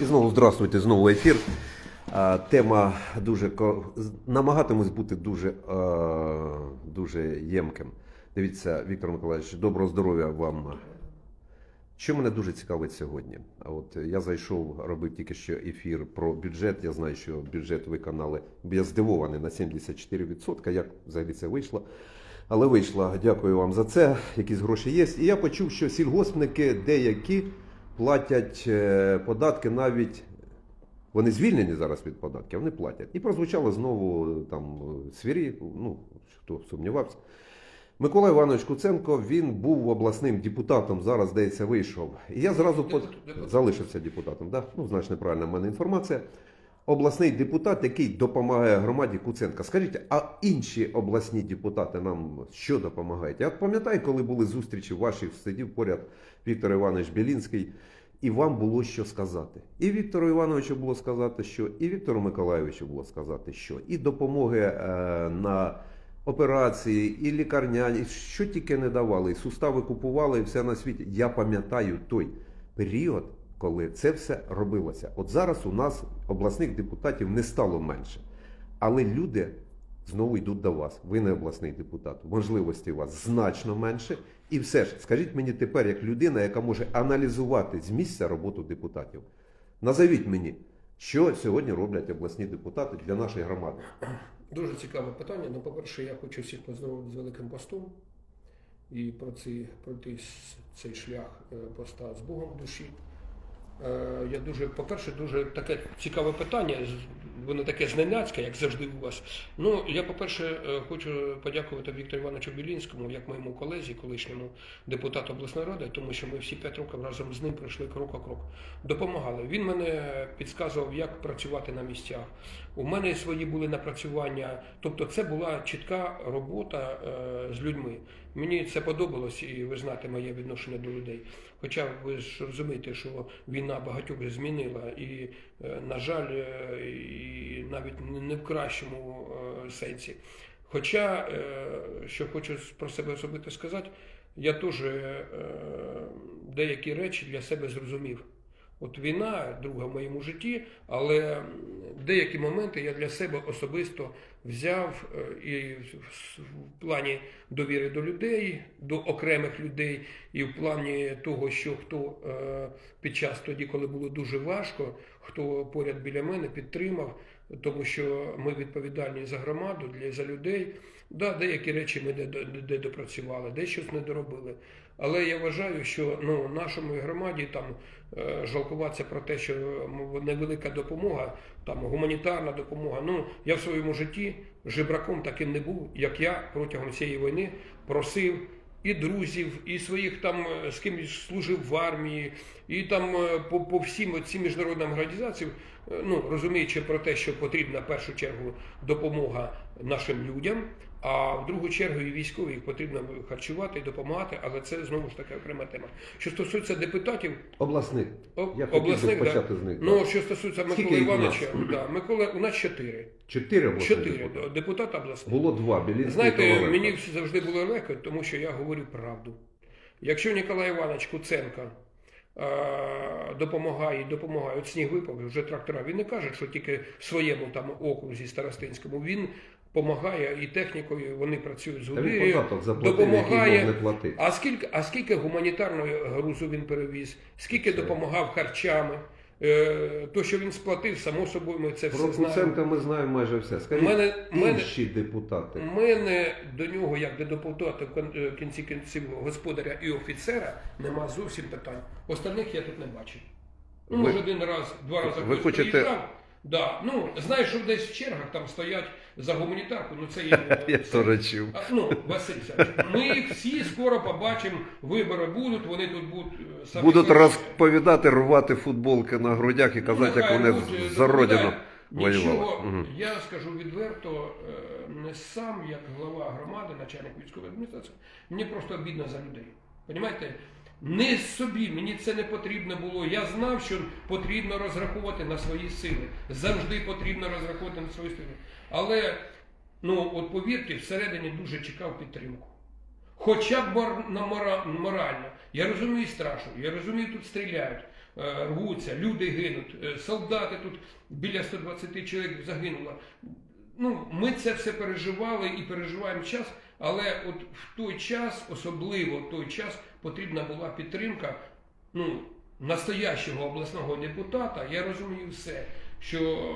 І знову здравствуйте, знову ефір. Тема дуже намагатимусь бути дуже, дуже ємким. Дивіться, Віктор Миколаївич, доброго здоров'я вам. Що мене дуже цікавить сьогодні? От я зайшов, робив тільки що ефір про бюджет. Я знаю, що бюджет виконали. Я здивований на 74%, як взагалі це вийшло. Але вийшло. Дякую вам за це. Якісь гроші є. І я почув, що сільгоспники деякі платять е, податки навіть. Вони звільнені зараз від податків, вони платять. І прозвучало знову там свірі, ну хто сумнівався. Микола Іванович Куценко він був обласним депутатом, зараз, здається, вийшов. І я зразу. Депутат- депутат. залишився депутатом. Да? Ну, значно неправильна в мене інформація. Обласний депутат, який допомагає громаді Куценка. Скажіть, а інші обласні депутати нам що допомагають? Я пам'ятаю, коли були зустрічі ваші, сидів поряд Віктор Іванович Білінський, і вам було що сказати. І Віктору Івановичу було сказати, що, і Віктору Миколайовичу було сказати, що, і допомоги е, на операції, і лікарняні, що тільки не давали, і сустави купували, і все на світі. Я пам'ятаю той період, коли це все робилося. От зараз у нас обласних депутатів не стало менше. Але люди знову йдуть до вас. Ви не обласний депутат. Можливості у вас значно менше. І все ж, скажіть мені тепер, як людина, яка може аналізувати з місця роботу депутатів. Назовіть мені, що сьогодні роблять обласні депутати для нашої громади. Дуже цікаве питання. Ну, по-перше, я хочу всіх поздоровити з Великим постом і про ці, с- цей шлях е, поста з Богом душі. Е, Я дуже, по-перше, дуже таке цікаве питання. Воно таке зненацьке, як завжди у вас. Ну, я, по-перше, е, хочу подякувати Віктору Івановичу Білінському, як моєму колезі, колишньому депутату обласної ради, тому що ми всі п'ять років разом з ним пройшли крок о крок. Допомагали. Він мене підказував, як працювати на місцях. У мене свої були напрацювання. Тобто, це була чітка робота е, з людьми. Мені це подобалось, і ви знаєте моє відношення до людей. Хоча ви ж розумієте, що війна багатьох змінила, і, е, на жаль, е, і навіть не- в кращому е, сенсі. Хоча, що хочу про себе особисто сказати, я теж деякі речі для себе зрозумів. От війна, друга в моєму житті, але деякі моменти я для себе особисто взяв е, і в- плані довіри до людей, до окремих людей, і в плані того, що хто е, під час тоді, коли було дуже важко, хто поряд біля мене підтримав, тому що ми відповідальні за громаду, для за людей. Да, деякі речі ми де, де, де допрацювали, де щось не доробили. Але я вважаю, що ну, нашому громаді там е, жалкуватися про те, що невелика допомога, там гуманітарна допомога. Ну я в своєму житті жебраком таким не був, як я протягом цієї війни просив. І друзів, і своїх там е, з ким служив в армії, і там е, по, по всім цим міжнародним організаціям, ну розуміючи про те, що потрібна в першу чергу допомога нашим людям, а в другу чергу і військові їх потрібно харчувати і допомагати, але це знову ж таки окрема тема. Що стосується депутатів, Обласних. Я обласних, да, почати з них. ну що стосується Миколи Івановича, да, Микола, у нас чотири. Чотири обласних Чотири депутати. депутата обласних. Було два. Білінський і Знаєте, мені завжди було легко, тому що я говорю правду. Якщо Ніколай Іванович Куценко е, допомагає допомагає, от сніг випав, вже трактора, він не каже, що тільки в своєму там окрузі Старостинському, він допомагає і технікою, вони працюють з не платити. а скільки, а скільки гуманітарної грузу він перевіз, скільки допомагав харчами, е, то, що він сплатив, само собою ми це Про все знаємо. Куценка ми знаємо майже все. Скажіть, Мене- мене- депутати. Мене до нього, як до депутата в е, кінці кінців господаря і офіцера, нема зовсім питань. Остальних я тут не бачив. Ну, може, один раз, два рази ви хочете-. Да. Ну, знаєш, що десь в чергах там стоять за гуманітарку, ну це є. Я це- теж чув. А, Ну, Василь ми їх всі скоро побачимо, вибори будуть, вони тут будуть е, самі Будуть розповідати, рвати футболки на грудях і казати, як Ну, вони будуть, за родину Нічого, я скажу відверто, е, не сам як глава громади, начальник військової адміністрації, мені просто обідно за людей. Понімаєте? Не собі, мені це не потрібно було. Я знав, що потрібно розраховувати на свої сили. Завжди потрібно розраховувати на свої сили. Але, ну, от повірте, всередині дуже чекав підтримку. Хоча б морально. Я розумію страшно, я розумію, тут стріляють. е, рвуться, люди гинуть, е, солдати тут біля 120 чоловік загинуло. Ну, ми це все переживали і переживаємо час, але от в той час, особливо в той час, потрібна була підтримка ну, настоящого обласного депутата. Я розумію все, що е,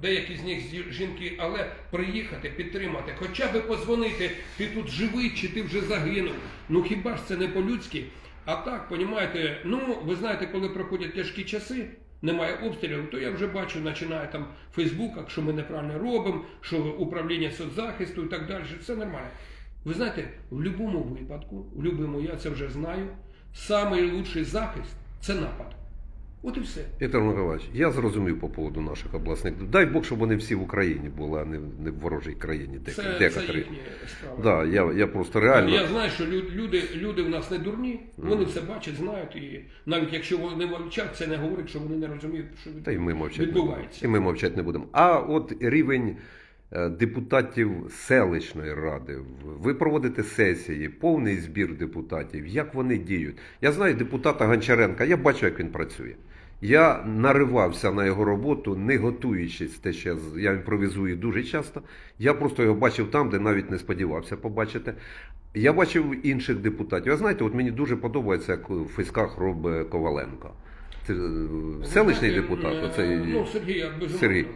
деякі з них жінки, але приїхати, підтримати, хоча б позвонити, ти тут живий чи ти вже загинув. Ну хіба ж це не по-людськи? А так, понімаєте, ну ви знаєте, коли проходять тяжкі часи, немає обстрілів, то я вже бачу, починає там в Фейсбуках, що ми неправильно робимо, що управління соцзахисту і так далі. Це нормально. Ви знаєте, в будь-якому випадку, в будь-якому, я це вже знаю, найкращий захист це напад. От і все. Віктор Миколаївич, я зрозумів по поводу наших обласних. Дай Бог, щоб вони всі в Україні були, а не, не в ворожій країні. Дек- Це, це їхня справа. Да, я, я просто реально. Я знаю, що люди, люди в нас не дурні, вони все бачать, знають, і навіть якщо вони мовчать, це не говорить, що вони не розуміють, що від- Та й ми мовчати не відбувається. І ми мовчати не будемо. А от рівень депутатів селищної ради. Ви проводите сесії, повний збір депутатів. Як вони діють? Я знаю депутата Гончаренка, я бачу, як він працює. Я наривався на його роботу, не готуючись те, що я, імпровізую дуже часто. Я просто його бачив там, де навіть не сподівався побачити. Я бачив інших депутатів. Ви знаєте, от мені дуже подобається, як в фейсках робить Коваленко. Це е, селищний депутат. е, Оцей... Ну, Сергій, я. Сергій.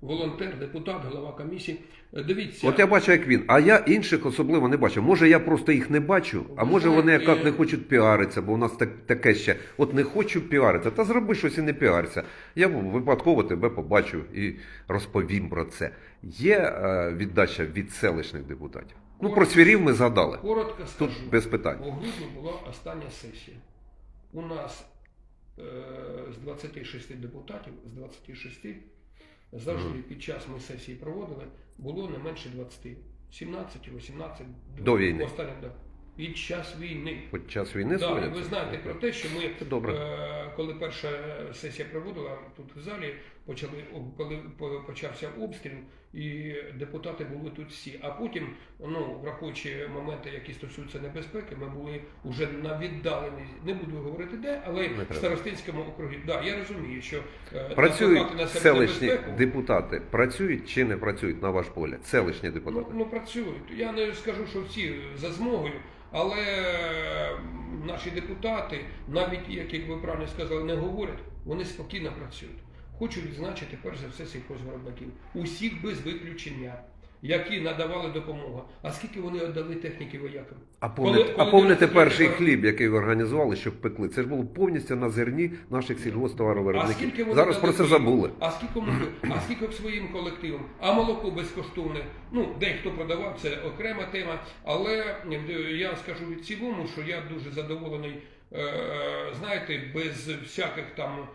Волонтер, депутат, голова комісії. Е, Дивіться, От я бачу, як він, а я інших особливо не бачу. Може, я просто їх не бачу, а може вони як не хочуть піаритися, бо у нас так, таке ще. От не хочу піаритися, та зроби щось і не піарися. Я випадково тебе побачу і розповім про це. Є е, віддача від селищних депутатів. Ну, про свірів ми згадали. коротко Тут без питань. У грудні була остання сесія. У нас е, з 26 депутатів, з 26 завжди під час ми сесії проводили, було не менше 20. 17, 18. До війни. Останнє, да. Під час війни. Під час війни Да, ви знаєте про те, що ми, добре. е, коли перша сесія проводила тут в залі, почали коли почався обстріл, і депутати були тут всі. А потім, ну враховуючи моменти, які стосуються небезпеки, ми були вже на віддаленій, не буду говорити де, але в старостинському округі. Да, я розумію, що е, Працюють на селищні небезпеку, депутати. Працюють чи не працюють, на ваш погляд? Селищні Ну, депутати. ну працюють. Я не скажу, що всі за змогою, але наші депутати, навіть як ви правильно сказали, не говорять, вони спокійно працюють. Хочу відзначити перш за все сільхозвиробників. Усіх без виключення, які надавали допомогу. А скільки вони віддали техніки воякам? А Коли- помните, коли а помните перший хліб, який ви організували, щоб пекли? Це ж було повністю на зерні наших сільгосптоваровиробників. Зараз про це забули. А скільки ми- а скільки своїм колективом? А молоко безкоштовне. Ну, дехто продавав, це окрема тема. Але е, я скажу в цілому, що я дуже задоволений. е, Знаєте, без всяких там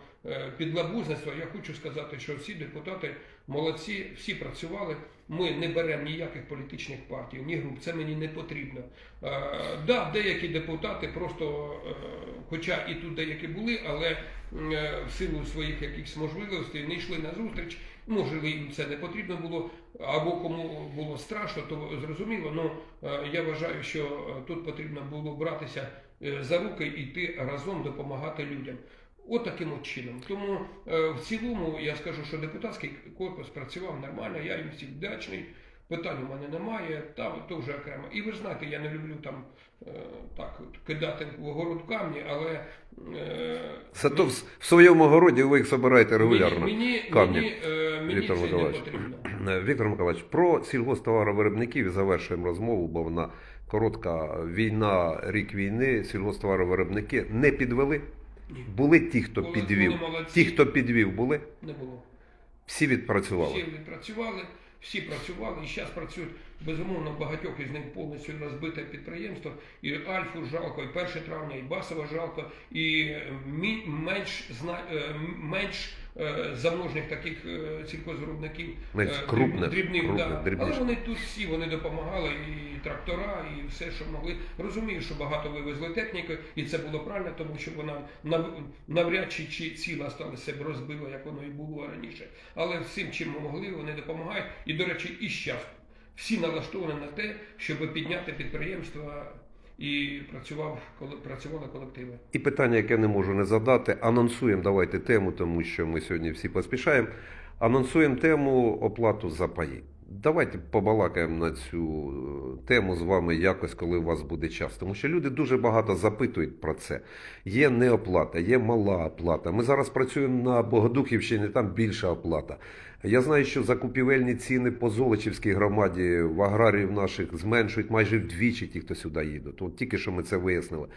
підлабузництва, я хочу сказати, що всі депутати молодці, всі працювали. Ми не беремо ніяких політичних партій, ні груп, це мені не потрібно. Е, да, деякі депутати просто, е, хоча і тут деякі були, але е, в силу своїх якихось можливостей не йшли на зустріч. Може, їм це не потрібно було, або кому було страшно, то зрозуміло. Ну я вважаю, що е, тут потрібно було братися е, за руки і йти разом допомагати людям. От таким от чином. Тому е, в цілому я скажу, що депутатський корпус працював нормально, я їм всім вдячний. Питань у мене немає, там то вже окремо. І ви ж знаєте, я не люблю там е, так от, кидати в огород камні, але е, Зато в, в своєму городі ви їх збираєте регулярно. Мені, камні. мені, е, мені Віктор це не потрібно. Віктор Миколаївич, про сільгосптоваровиробників завершуємо розмову, бо вона коротка. Війна, рік війни, сільгосптоваровиробники не підвели. Були ті, хто Були- підвів. були молодці. Ті, хто підвів, були. Не було. Всі відпрацювали. Всі відпрацювали, всі працювали і зараз працюють. Безумовно, багатьох із них повністю розбите підприємство. І Альфу жалко, і 1 травня, і Басова жалко, і мі- менш зна- е, менш е, заможних таких е, сільхозвиробників. Менш е, крупних, дрібних, крупних, да. дрібніших. Але вони тут всі вони допомагали, і трактора, і все, що могли. Розумію, що багато вивезли техніки, і це було правильно, тому що вона нав- навряд чи, чи ціла сталося б розбила, як воно і було раніше. Але всім, чим могли, вони допомагають. І, до речі, і зараз всі налаштовані на те, щоб підняти підприємства. І працював, коли працювали колективи. І питання, яке не можу не задати, анонсуємо давайте тему, тому що ми сьогодні всі поспішаємо. Анонсуємо тему оплату за паї. Давайте побалакаємо на цю е, тему з вами якось, коли у вас буде час. Тому що люди дуже багато запитують про це. Є неоплата, є мала оплата. Ми зараз працюємо на Богодухівщині, там більша оплата. Я знаю, що закупівельні ціни по Золочівській громаді в аграріїв наших зменшують майже вдвічі ті, хто сюди їдуть. От тільки що ми це вияснили.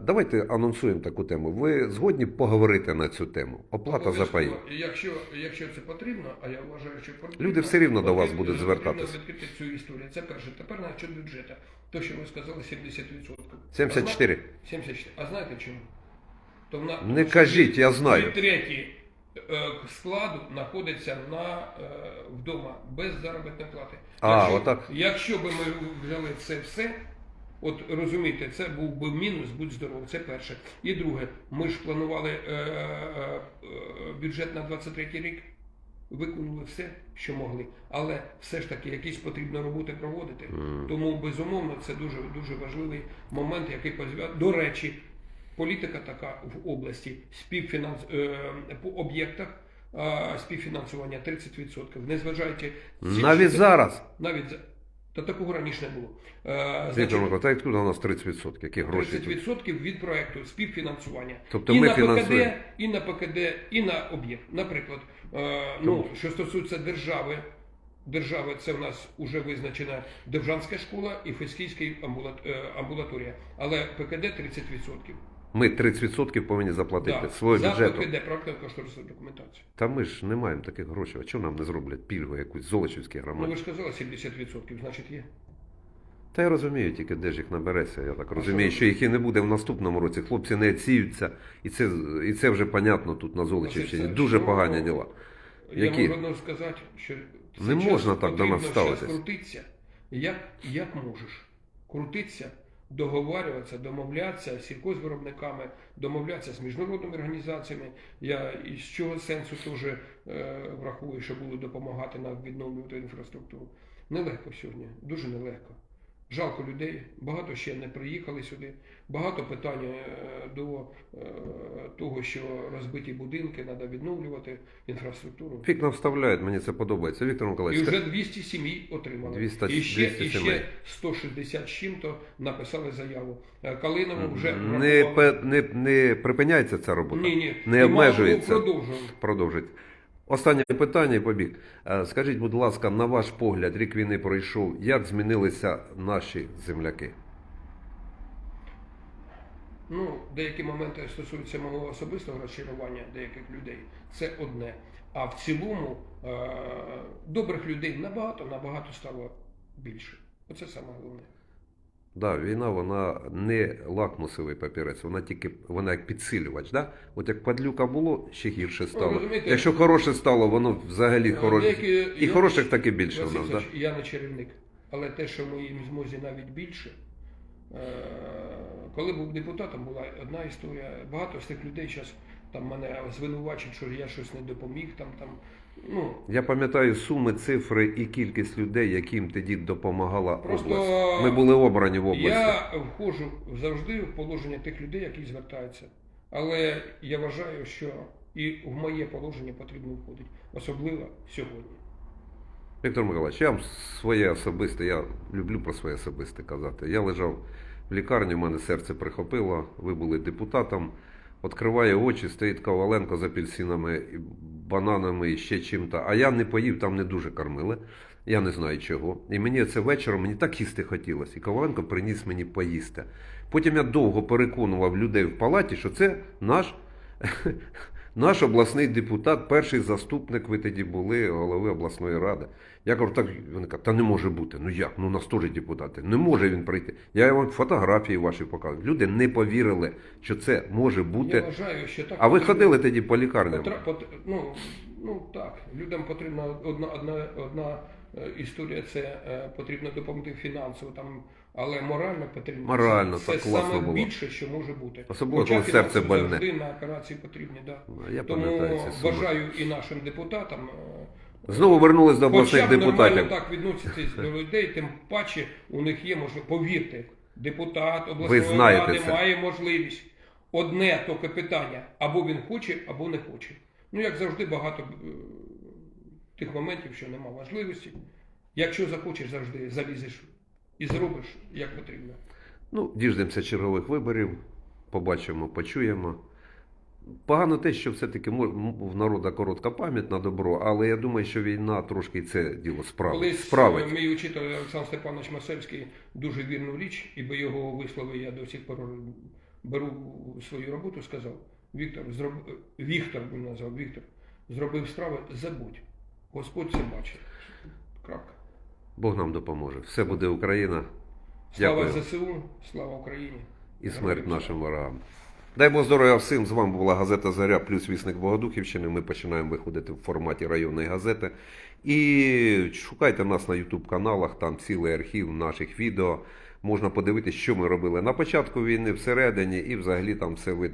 Давайте анонсуємо таку тему. Ви згодні поговорити на цю тему? Оплата за паї. Якщо, якщо це потрібно, а я вважаю, що потрібно. Люди все рівно до вас будуть звертатися. Відкрити цю історію. Це перше. Тепер на бюджету. То, що ви сказали, 70%. 74. А 74. А знаєте чому? То вона, Не кажіть, я дві знаю. треті е, складу знаходиться на, е, вдома без заробітної плати. А, якщо, отак. Якщо би ми взяли це все, от розумієте, це був би мінус, будь здоров, це перше. І друге, ми ж планували е, е, е, бюджет на 23 рік, виконали все, що могли. Але все ж таки якісь потрібно роботи проводити. Тому безумовно це дуже дуже важливий момент, який позв'язаний. До речі, політика така в області співфінанс е, по об'єктах. Співфінансування 30%, незважаючи Навіть зараз. навіть за та такого раніше не було. Е, значить, та відкуди у нас 30%? Які гроші? тут? 30% від проекту співфінансування. Тобто і ми на фінансуємо. ПКД, і на ПКД, і на об'єкт. Наприклад, е, ну, що стосується держави, держави це в нас вже визначена Держанська школа і Фескійська амбулат- амбулаторія. Але ПКД 30%. Ми 30% повинні заплатити Да. свого бюджету. ПКД, проектно кошторисну документацію. Та ми ж не маємо таких грошей. А чого нам не зроблять пільгу якусь Золочівській Ну ви ж казали 70%, значить є. Та я розумію, тільки де ж їх набереться. Я так розумію, що що їх і не буде в наступному році. Хлопці не відсіються, і це, і це вже понятно тут на Золочівщині. Дуже Савич, погані ну, діла. Я Які? можу одно сказати, що Не можна так до нас потрібно ставитись. крутитися. Як, як можеш? Крутитися, договарюватися, домовлятися з сільхозвиробниками, домовлятися з міжнародними організаціями. Я із чого сенсу теж е, врахую, що буду допомагати нам відновлювати інфраструктуру. Нелегко сьогодні, дуже нелегко. Жалко людей, багато ще не приїхали сюди. Багато питань е, до е, того, що розбиті будинки, треба відновлювати інфраструктуру. Фік нам вставляють, мені це подобається. Віктор І вже 200 сімей отримали. 200 і, ще, 200 і ще 160 з чим-то написали заяву. Е, Калинову вже не, не, не припиняється ця робота? ні, ні. Не обмежується? того, продовжуємо. Продовжить. Останнє питання і побіг. Е, Скажіть, будь ласка, на ваш погляд, рік війни пройшов, як змінилися наші земляки? Ну, деякі моменти стосуються мого особистого розчарування деяких людей. Це одне. А в цілому е- добрих людей набагато, набагато стало більше. Оце саме головне. Да, війна вона не лакмусовий папірець, вона тільки вона як підсилювач. Да? От як падлюка було, ще гірше стало. Ну, розумієте, Якщо хороше стало, воно взагалі Е, хороше. І я- хороших таки більше в нас. Да? Я не чарівник, але те, що в моїй змозі навіть більше. Е, Коли був депутатом, була одна історія. Багато з тих людей зараз там мене звинувачують, що я щось не допоміг. Там, там, ну, Я пам'ятаю суми, цифри і кількість людей, яким тоді допомагала Просто область. Ми були обрані в області. я входжу завжди в положення тих людей, які звертаються. Але я вважаю, що і в моє положення потрібно входити, особливо сьогодні. Віктор Миколаївич, я вам своє особисте, я люблю про своє особисте казати. Я лежав в лікарні, в мене серце прихопило, ви були депутатом. Відкриває очі, стоїть Коваленко з апельсинами, бананами і ще чим-то. А я не поїв, там не дуже кормили. Я не знаю чого. І мені це вечором мені так їсти хотілося. І Коваленко приніс мені поїсти. Потім я довго переконував людей в палаті, що це наш наш обласний депутат, перший заступник, ви тоді були голови обласної ради. Я кажу, так вони каже, та не може бути. Ну як? Ну у нас теж депутати. Не може він прийти. Я вам фотографії ваші показую. Люди не повірили, що це може Я бути. вважаю, що так А ви потрібно. ходили тоді по лікарням? Потра- пот- ну, ну так, людям потрібна одна, одна, одна історія, це е, потрібно допомогти фінансово, там, але морально потрібно. Морально, це, це саме було. більше, що може бути. Особливо, Хоча коли серце больне. завжди на операції потрібні, да. Я Тому бажаю і нашим депутатам. е, Знову вернулись до обласних Хоча б депутатів. так відноситись до людей, тим паче у них є можливість, повірте, депутат обласної ради це. має можливість. Одне тільки питання, або він хоче, або не хоче. Ну, як завжди, багато е, тих моментів, що нема можливості. Якщо захочеш, завжди залізеш і зробиш як потрібно. Ну, діждемося чергових виборів, побачимо, почуємо. Погано те, що все-таки в народа коротка пам'ять на добро, але я думаю, що війна трошки це діло справить. Колись справить. е, мій учитель Олександр Степанович Масельський дуже вірну річ, і бо його вислови я до сих пор беру свою роботу, сказав, Віктор, зроб... Віктор він назвав, Віктор, зробив справи, забудь. Господь це бачить. Крапка. Бог нам допоможе. Все буде Україна Слава Дякую. ЗСУ, слава Україні. і смерть нашим ворогам. Дай Бог здоров'я всім. З вами була газета Заря плюс вісник Богодухівщини. Ми починаємо виходити в форматі районної газети. І шукайте нас на YouTube каналах, там цілий архів наших відео. Можна подивитися, що ми робили на початку війни, всередині, і взагалі там все видно.